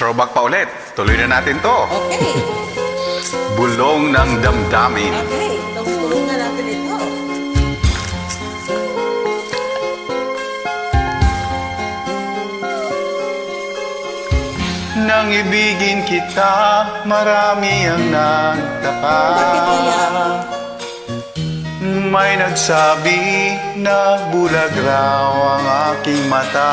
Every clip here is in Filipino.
Throwback pa ulit. Tuloy na natin to. Okay. Bulong ng damdamin. Okay. Tulungan natin ito. Nang ibigin kita, marami ang nagtaka. May nagsabi na bulag raw ang aking mata.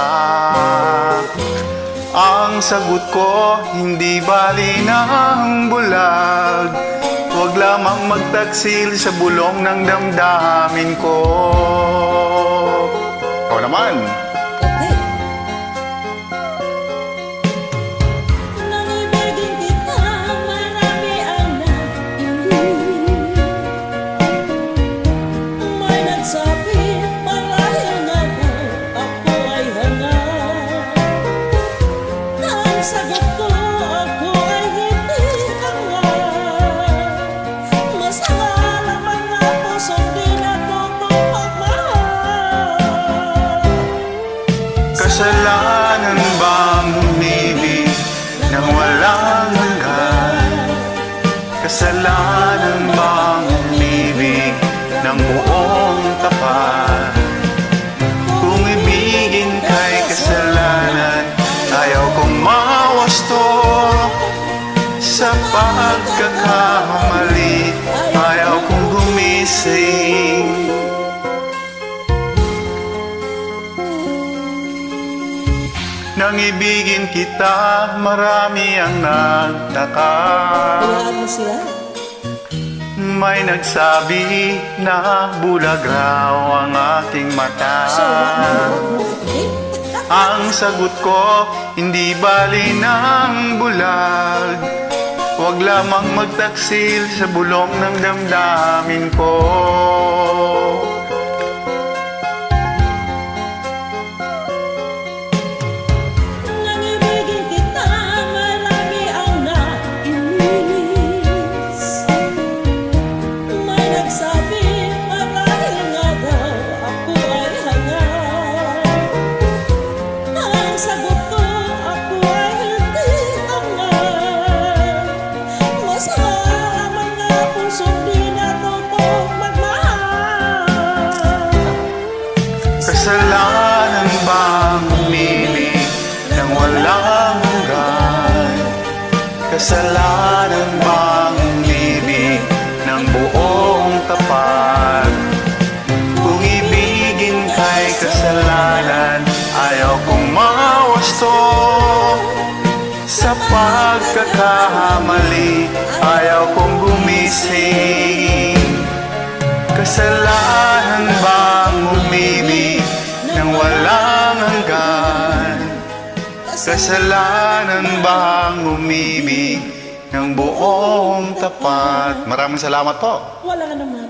Ang sagot ko, hindi bali ng bulag. Huwag lamang magtaksil sa bulong ng damdamin ko. Ikaw naman. Kasalanan bang umibig nang walang hanggan? Kasalanan Nang ibigin kita, marami ang nagtaka. Sila. May nagsabi na bulag raw ang aking mata. So? Ang sagot ko, hindi bali ng bulag. Huwag lamang magtaksil sa bulong ng damdamin ko. Kasalanan bang umibig nang walang hanggan? Kasalanan bang umibig ng buong tapat? Kung ibigin kay kasalanan, ayaw kong mawasto Sa pagkakamali, Kasalanan bang umibig ng buong tapat? Maraming salamat po. Wala naman.